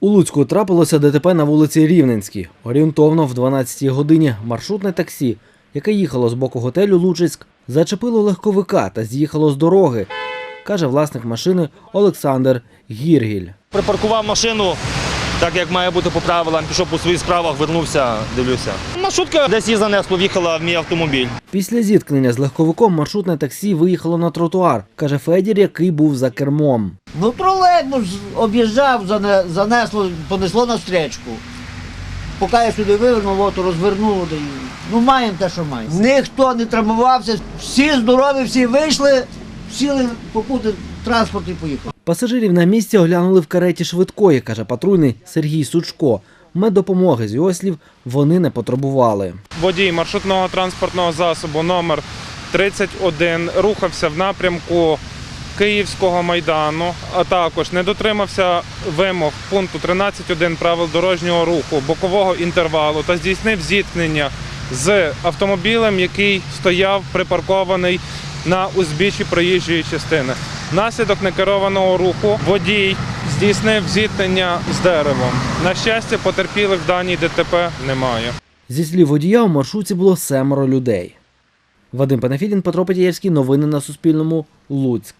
У Луцьку трапилося ДТП на вулиці Рівненській. Орієнтовно в 12-й годині маршрутне таксі, яке їхало з боку готелю Лучицьк, зачепило легковика та з'їхало з дороги, каже власник машини Олександр Гіргіль. Припаркував машину, так як має бути по правилам, пішов по своїх справах, вернувся, дивлюся. Маршрутка десь її занесло, в'їхала в мій автомобіль. Після зіткнення з легковиком маршрутне таксі виїхало на тротуар, каже Федір, який був за кермом. Ну, тролейбус об'їжджав, занесло, понесло на стрічку. Поки я сюди вивернув, от розвернуло. да Ну, маємо те, що маємо. Ніхто не травмувався, всі здорові, всі вийшли, сіли попути транспорт і поїхали. Пасажирів на місці оглянули в кареті швидкої, каже патрульний Сергій Сучко. Меддопомоги з його слів вони не потребували. водій маршрутного транспортного засобу номер 31 рухався в напрямку Київського майдану, а також не дотримався вимог пункту 13.1 правил дорожнього руху бокового інтервалу та здійснив зіткнення з автомобілем, який стояв припаркований на узбіччі проїжджої частини. Внаслідок некерованого руху водій здійснив зіткнення з деревом. На щастя, потерпілих в даній ДТП немає. Зі слів водія, у маршрутці було семеро людей. Вадим Панафідін, Петро Петієвський. Новини на Суспільному. Луцьк.